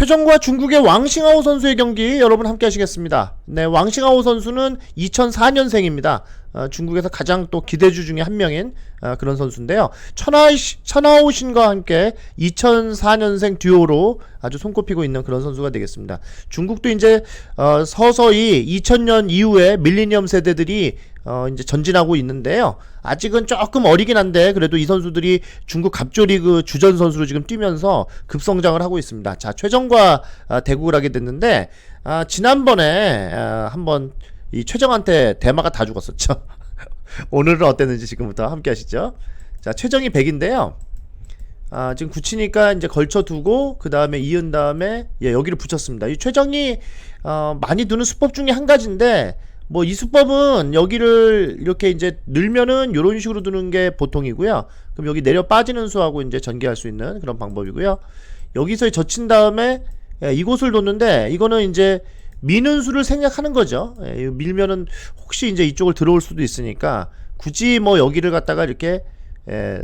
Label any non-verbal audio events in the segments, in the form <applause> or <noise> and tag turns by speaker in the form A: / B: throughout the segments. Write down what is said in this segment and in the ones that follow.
A: 최정과 중국의 왕싱하오 선수의 경기 여러분 함께 하시겠습니다. 네, 왕싱하오 선수는 2004년생입니다. 어, 중국에서 가장 또 기대주 중에 한 명인 어, 그런 선수인데요. 천하, 천하오 신과 함께 2004년생 듀오로 아주 손꼽히고 있는 그런 선수가 되겠습니다. 중국도 이제 어, 서서히 2000년 이후에 밀리니엄 세대들이 어, 이제 전진하고 있는데요. 아직은 조금 어리긴 한데 그래도 이 선수들이 중국 갑조리그 주전 선수로 지금 뛰면서 급성장을 하고 있습니다. 자, 최정과 아, 대국을 하게 됐는데 아, 지난번에 아, 한번 이 최정한테 대마가 다 죽었었죠. <laughs> 오늘은 어땠는지 지금부터 함께 하시죠. 자, 최정이 100인데요. 아, 지금 굳히니까 이제 걸쳐 두고 그 다음에 이은 다음에 예, 여기를 붙였습니다. 이 최정이 어, 많이 두는 수법 중에 한 가지인데 뭐 이 수법은 여기를 이렇게 이제 늘면은 이런 식으로 두는 게 보통이고요. 그럼 여기 내려 빠지는 수하고 이제 전개할 수 있는 그런 방법이고요. 여기서 젖힌 다음에 예, 이곳을 뒀는데 이거는 이제 미는 수를 생략하는 거죠. 예, 밀면은 혹시 이제 이쪽을 들어올 수도 있으니까 굳이 뭐 여기를 갖다가 이렇게 예,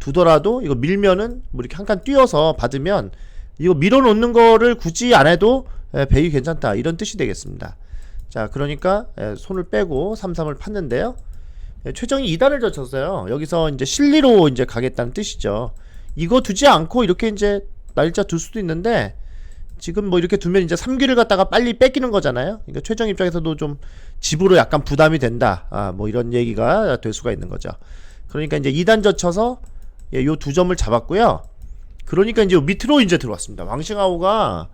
A: 두더라도 이거 밀면은 뭐 이렇게 한칸 띄어서 받으면 이거 밀어 놓는 거를 굳이 안 해도 예, 배이 괜찮다 이런 뜻이 되겠습니다. 자 그러니까 예, 손을 빼고 33을 팠는데요. 예, 최정이 2단을 젖혔어요. 여기서 이제 실리로 이제 가겠다는 뜻이죠. 이거 두지 않고 이렇게 이제 날짜 둘 수도 있는데 지금 뭐 이렇게 두면 이제 3기를 갖다가 빨리 뺏기는 거잖아요. 그러니까 최정 입장에서도 좀 집으로 약간 부담이 된다. 아, 뭐 이런 얘기가 될 수가 있는 거죠. 그러니까 이제 2단 젖혀서 예, 요두 점을 잡았고요. 그러니까 이제 밑으로 이제 들어왔습니다. 왕싱하오가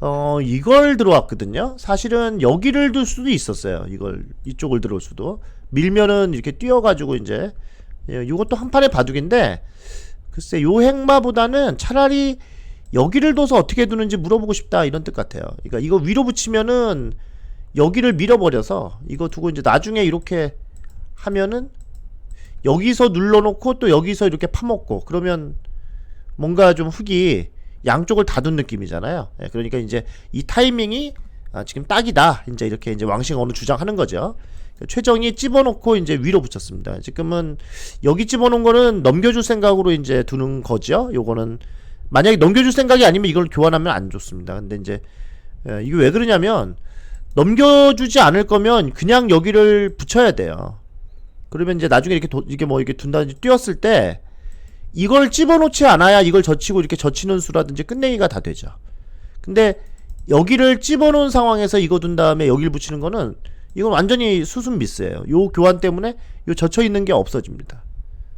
A: 어 이걸 들어왔거든요. 사실은 여기를 둘 수도 있었어요. 이걸 이쪽을 들어올 수도 밀면은 이렇게 뛰어가지고 이제 예, 이것도 한 판의 바둑인데 글쎄 요 행마보다는 차라리 여기를 둬서 어떻게 두는지 물어보고 싶다 이런 뜻 같아요. 그러니까 이거 위로 붙이면은 여기를 밀어버려서 이거 두고 이제 나중에 이렇게 하면은 여기서 눌러놓고 또 여기서 이렇게 파먹고 그러면 뭔가 좀 흙이 양쪽을 다둔 느낌이잖아요. 예, 그러니까 이제 이 타이밍이 아, 지금 딱이다. 이제 이렇게 이제 왕싱 어느 주장하는 거죠. 최정이 집어넣고 이제 위로 붙였습니다. 지금은 여기 집어넣은 거는 넘겨줄 생각으로 이제 두는 거죠. 요거는 만약에 넘겨줄 생각이 아니면 이걸 교환하면 안 좋습니다. 근데 이제 예, 이게 왜 그러냐면 넘겨주지 않을 거면 그냥 여기를 붙여야 돼요. 그러면 이제 나중에 이렇게 도, 이게 뭐 이렇게 둔다든지 뛰었을 때 이걸 집어놓지 않아야 이걸 젖히고 이렇게 젖히는 수라든지 끝내기가 다 되죠. 근데 여기를 집어놓은 상황에서 이거 둔 다음에 여기를 붙이는 거는 이건 완전히 수순 미스예요. 요 교환 때문에 요 젖혀 있는 게 없어집니다.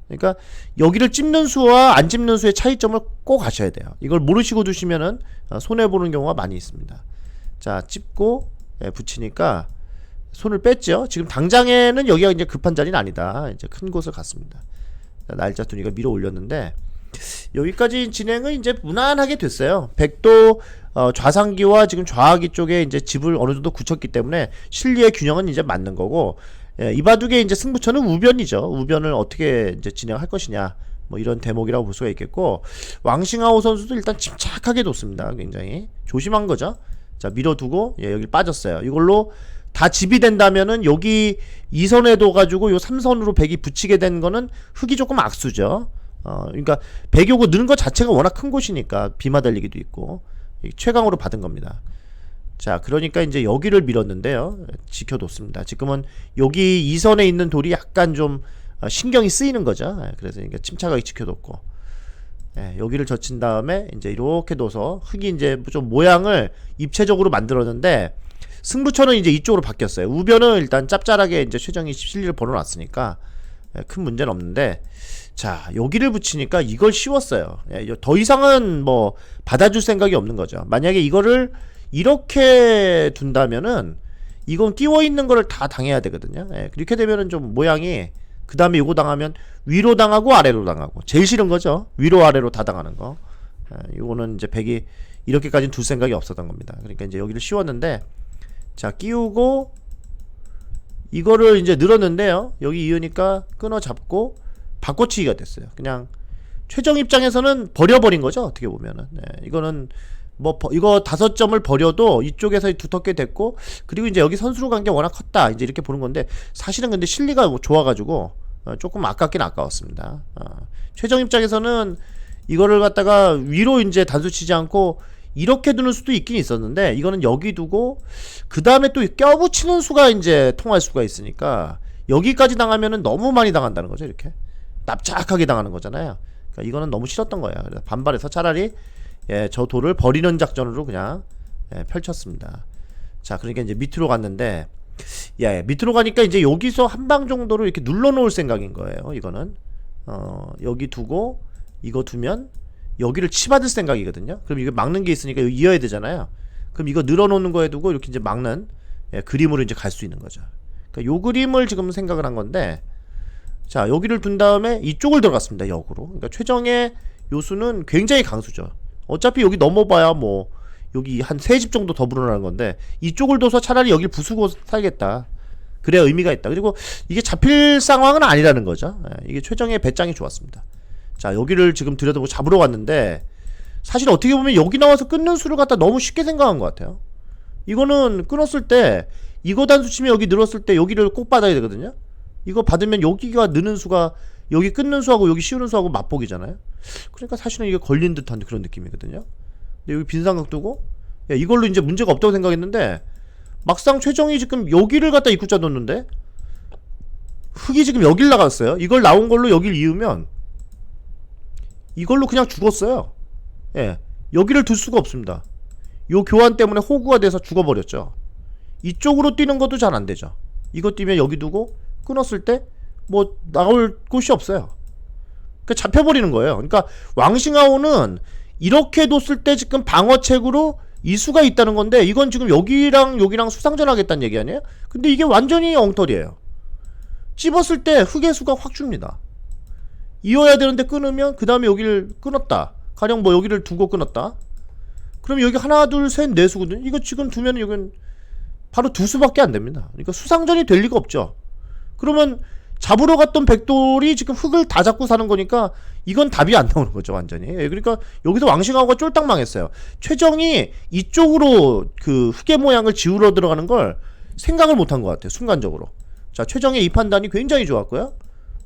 A: 그러니까 여기를 찝는 수와 안 찝는 수의 차이점을 꼭 아셔야 돼요. 이걸 모르시고 두시면은 어, 손해 보는 경우가 많이 있습니다. 자, 찝고 예, 붙이니까 손을 뺐죠. 지금 당장에는 여기가 이제 급한 자리는 아니다. 이제 큰 곳을 갔습니다. 자, 날짜 두니까 밀어 올렸는데 여기까지 진행은 이제 무난하게 됐어요. 백도 어, 좌상기와 지금 좌하기 쪽에 이제 집을 어느 정도 굳혔기 때문에 실리의 균형은 이제 맞는 거고 예, 이 바둑의 이제 승부처는 우변이죠. 우변을 어떻게 이제 진행할 것이냐. 뭐 이런 대목이라고 볼 수가 있겠고 왕싱하오 선수도 일단 침착하게 뒀습니다. 굉장히 조심한 거죠. 자 밀어두고 예, 여기 빠졌어요. 이걸로 다 집이 된다면은 여기 2선에 둬가지고 요 3선으로 백이 붙이게 된 거는 흙이 조금 악수죠. 어, 그러니까 백이 고 느는 것 자체가 워낙 큰 곳이니까 비마 달리기도 있고 이 최강으로 받은 겁니다. 자, 그러니까 이제 여기를 밀었는데요. 지켜뒀습니다. 지금은 여기 2선에 있는 돌이 약간 좀 어, 신경이 쓰이는 거죠. 예, 그래서 그러니까 침착하게 지켜뒀고 예, 여기를 젖힌 다음에 이제 이렇게 둬서 흙이 이제 좀 모양을 입체적으로 만들었는데 승부처는 이제 이쪽으로 바뀌었어요. 우변은 일단 짭짤하게 이제 최정이 실리를 벌어놨으니까 예, 큰 문제는 없는데 자 여기를 붙이니까 이걸 씌웠어요. 예, 더 이상은 뭐 받아줄 생각이 없는 거죠. 만약에 이거를 이렇게 둔다면은 이건 끼워 있는 거를 다 당해야 되거든요. 예, 그렇게 되면은 좀 모양이 그 다음에 이거 당하면 위로 당하고 아래로 당하고 제일 싫은 거죠. 위로 아래로 다 당하는 거. 예, 이거는 이제 백이 이렇게까지는 둘 생각이 없었던 겁니다. 그러니까 이제 여기를 씌웠는데 자 끼우고 이거를 이제 늘었는데요. 여기 이으니까 끊어 잡고 바꿔치기가 됐어요. 그냥 최정 입장에서는 버려버린 거죠. 어떻게 보면은 네, 이거는 뭐 버- 이거 다섯 점을 버려도 이쪽에서 두텁게 됐고 그리고 이제 여기 선수로 간 게 워낙 컸다 이제 이렇게 보는 건데 사실은 근데 실리가 좋아가지고 어, 조금 아깝긴 아까웠습니다. 어, 최정 입장에서는 이거를 갖다가 위로 이제 단수 치지 않고 이렇게 두는 수도 있긴 있었는데 이거는 여기 두고 그 다음에 또 껴붙이는 수가 이제 통할 수가 있으니까 여기까지 당하면은 너무 많이 당한다는 거죠 이렇게 납작하게 당하는 거잖아요. 그러니까 이거는 너무 싫었던 거예요. 그래서 반발해서 차라리 예, 저 돌을 버리는 작전으로 그냥 예, 펼쳤습니다. 자, 그러니까 이제 밑으로 갔는데 예, 밑으로 가니까 이제 여기서 한 방 정도로 이렇게 눌러 놓을 생각인 거예요. 이거는 어, 여기 두고 이거 두면 여기를 치받을 생각이거든요. 그럼 이거 막는 게 있으니까 이어야 되잖아요. 그럼 이거 늘어놓는 거에 두고 이렇게 이제 막는 예, 그림으로 이제 갈 수 있는 거죠. 그러니까 요 그림을 지금 생각을 한 건데 자 여기를 둔 다음에 이쪽을 들어갔습니다. 역으로. 그러니까 최정의 요수는 굉장히 강수죠. 어차피 여기 넘어봐야 뭐 여기 한 세 집 정도 더 불어나는 건데 이쪽을 둬서 차라리 여길 부수고 살겠다. 그래야 의미가 있다. 그리고 이게 잡힐 상황은 아니라는 거죠. 예, 이게 최정의 배짱이 좋았습니다. 자 여기를 지금 들여다보고 잡으러 갔는데 사실 어떻게 보면 여기 나와서 끊는 수를 갖다 너무 쉽게 생각한 것 같아요. 이거는 끊었을 때 이거 단수 치면 여기 늘었을 때 여기를 꼭 받아야 되거든요. 이거 받으면 여기가 느는 수가 여기 끊는 수하고 여기 씌우는 수하고 맞복이잖아요. 그러니까 사실은 이게 걸린 듯한 그런 느낌이거든요. 근데 여기 빈 삼각 두고 야, 이걸로 이제 문제가 없다고 생각했는데 막상 최정이 지금 여기를 갖다 입구자 뒀는데 흙이 지금 여길 나갔어요. 이걸 나온 걸로 여길 이으면 이걸로 그냥 죽었어요. 예. 여기를 둘 수가 없습니다. 요 교환 때문에 호구가 돼서 죽어버렸죠. 이쪽으로 뛰는 것도 잘 안 되죠. 이거 뛰면 여기 두고 끊었을 때 뭐 나올 곳이 없어요. 그 잡혀버리는 거예요. 그러니까 왕싱아오는 이렇게 뒀을 때 지금 방어책으로 이수가 있다는 건데 이건 지금 여기랑 여기랑 수상전 하겠다는 얘기 아니에요? 근데 이게 완전히 엉터리예요. 찝었을 때 흑의 수가 확 줍니다. 이어야 되는데 끊으면 그 다음에 여기를 끊었다. 가령 뭐 여기를 두고 끊었다. 그럼 여기 하나 둘 셋 네 수거든. 이거 지금 두면 여기는 바로 두 수밖에 안 됩니다. 그러니까 수상전이 될 리가 없죠. 그러면 잡으러 갔던 백돌이 지금 흙을 다 잡고 사는 거니까 이건 답이 안 나오는 거죠 완전히. 예, 그러니까 여기서 왕싱하고가 쫄딱 망했어요. 최정이 이쪽으로 그 흙의 모양을 지우러 들어가는 걸 생각을 못한 것 같아요 순간적으로. 자 최정의 이 판단이 굉장히 좋았고요.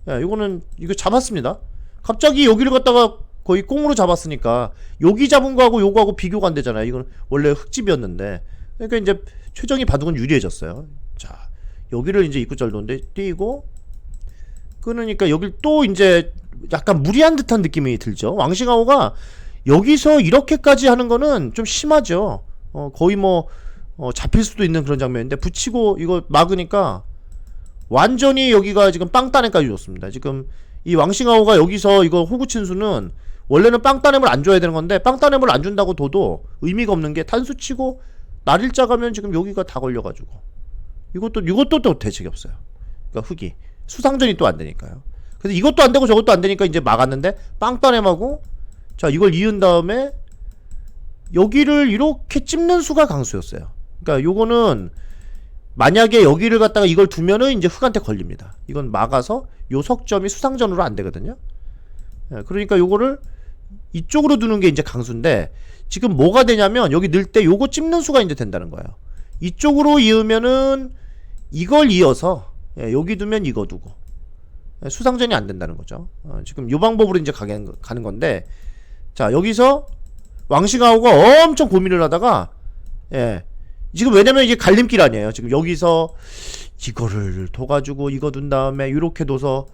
A: 예, 이거는 이거 잡았습니다. 갑자기 여기를 갖다가 거의 꽁으로 잡았으니까 여기 잡은 거하고 요거하고 비교가 안 되잖아요. 이건 원래 흙집이었는데 그러니까 이제 최정이 바둑은 유리해졌어요. 자 여기를 이제 입구 잘 놓는데 뛰고 끊으니까 여길 또 이제 약간 무리한 듯한 느낌이 들죠. 왕싱아오가 여기서 이렇게까지 하는 거는 좀 심하죠. 어, 거의 뭐 어, 잡힐 수도 있는 그런 장면인데 붙이고 이거 막으니까 완전히 여기가 지금 빵따nem까지 줬습니다. 지금 이 왕싱아오가 여기서 이거 호구친 수는 원래는 빵따nem을 안 줘야 되는 건데 빵따nem을 안 준다고 둬도 의미가 없는 게 탄수 치고 날일자 가면 지금 여기가 다 걸려가지고 이것도 이것도 또 대책이 없어요. 그러니까 흙이 수상전이 또 안 되니까요. 그래서 이것도 안 되고 저것도 안 되니까 이제 막았는데 빵따nem하고 자 이걸 이은 다음에 여기를 이렇게 찝는 수가 강수였어요. 그러니까 요거는 만약에 여기를 갖다가 이걸 두면은 이제 흙한테 걸립니다. 이건 막아서 요 석점이 수상전으로 안 되거든요. 예, 그러니까 요거를 이쪽으로 두는 게 이제 강수인데 지금 뭐가 되냐면 여기 넣을 때 요거 찝는 수가 이제 된다는 거예요. 이쪽으로 이으면은 이걸 이어서 예, 여기 두면 이거 두고 예, 수상전이 안 된다는 거죠. 어, 지금 요 방법으로 이제 가게, 가는 건데 자 여기서 왕싱아오가 엄청 고민을 하다가 예 지금 왜냐면 이게 갈림길 아니에요. 지금 여기서 이거를 둬가지고 이거 둔 다음에 이렇게 둬서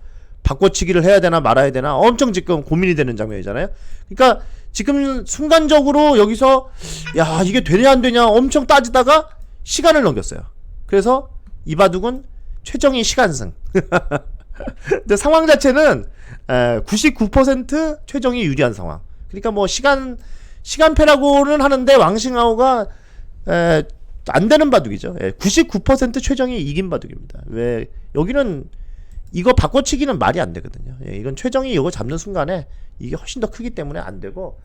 A: 바꿔치기를 해야 되나 말아야 되나 엄청 지금 고민이 되는 장면이잖아요. 그러니까 지금 순간적으로 여기서 야 이게 되냐 안 되냐 엄청 따지다가 시간을 넘겼어요. 그래서 이바둑은 최정의 시간승. <laughs> 근데 상황 자체는 99% 최정이 유리한 상황. 그러니까 뭐 시간 시간패라고는 하는데 왕싱아오가 에, 안 되는 바둑이죠. 예, 99% 최정이 이긴 바둑입니다. 왜 여기는 이거 바꿔치기는 말이 안 되거든요. 예, 이건 최정이 이거 잡는 순간에 이게 훨씬 더 크기 때문에 안 되고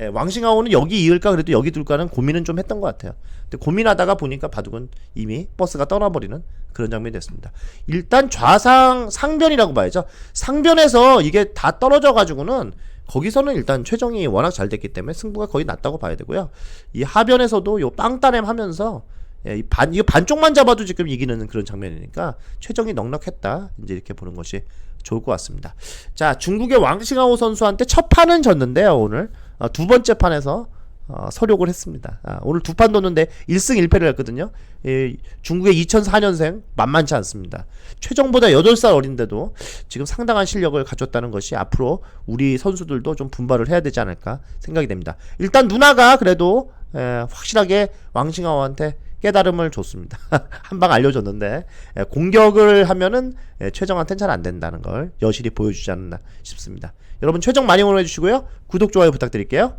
A: 예, 왕싱아오는 여기 이을까 그래도 여기 둘까는 고민은 좀 했던 것 같아요. 근데 고민하다가 보니까 바둑은 이미 버스가 떠나버리는 그런 장면이 됐습니다. 일단 좌상 상변이라고 봐야죠. 상변에서 이게 다 떨어져 가지고는 거기서는 일단 최정이 워낙 잘 됐기 때문에 승부가 거의 났다고 봐야 되고요. 이 하변에서도 요 빵따렘 하면서 예, 이 반, 이거 반쪽만 잡아도 지금 이기는 그런 장면이니까 최정이 넉넉했다. 이제 이렇게 보는 것이 좋을 것 같습니다. 자, 중국의 왕싱아오 선수한테 첫 판은 졌는데요, 오늘. 어, 두 번째 판에서 어, 서력을 했습니다. 아, 오늘 두 판 뒀는데 1승 1패를 했거든요. 예, 중국의 2004년생 만만치 않습니다. 최정보다 8살 어린데도 지금 상당한 실력을 갖췄다는 것이 앞으로 우리 선수들도 좀 분발을 해야 되지 않을까 생각이 됩니다. 일단 누나가 그래도 에, 확실하게 왕싱하오한테 깨달음을 줬습니다. <laughs> 한 방 알려줬는데 에, 공격을 하면은 에, 최정한테는 잘 안 된다는 걸 여실히 보여주지 않나 싶습니다. 여러분 최정 많이 응원해 주시고요. 구독 좋아요 부탁드릴게요.